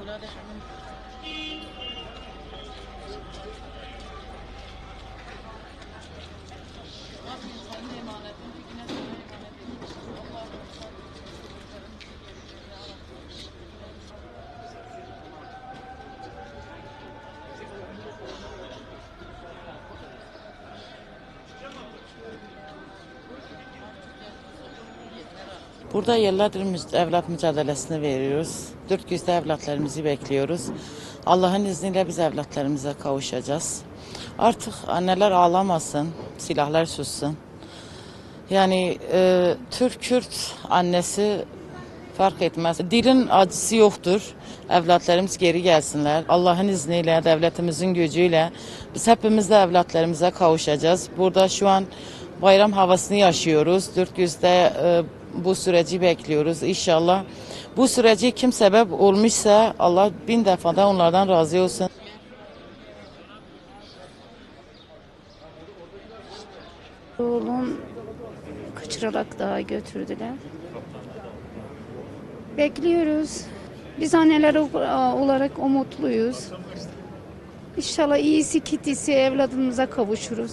Oder der Burada yıllardır evlat mücadelesini veriyoruz. Dört gözle evlatlarımızı bekliyoruz. Allah'ın izniyle biz evlatlarımıza kavuşacağız. Artık anneler ağlamasın, silahlar sussun. Yani e, Türk, Kürt annesi fark etmez. Dilin acısı yoktur. Evlatlarımız geri gelsinler. Allah'ın izniyle, devletimizin gücüyle biz hepimiz de evlatlarımıza kavuşacağız. Burada şu an bayram havasını yaşıyoruz. Dört gözle e, bu süreci bekliyoruz. İnşallah bu süreci kim sebep olmuşsa Allah bin defa da onlardan razı olsun. Oğlum kaçırarak daha götürdüler. Bekliyoruz. Biz anneler olarak umutluyuz. İnşallah iyisi kitisi evladımıza kavuşuruz.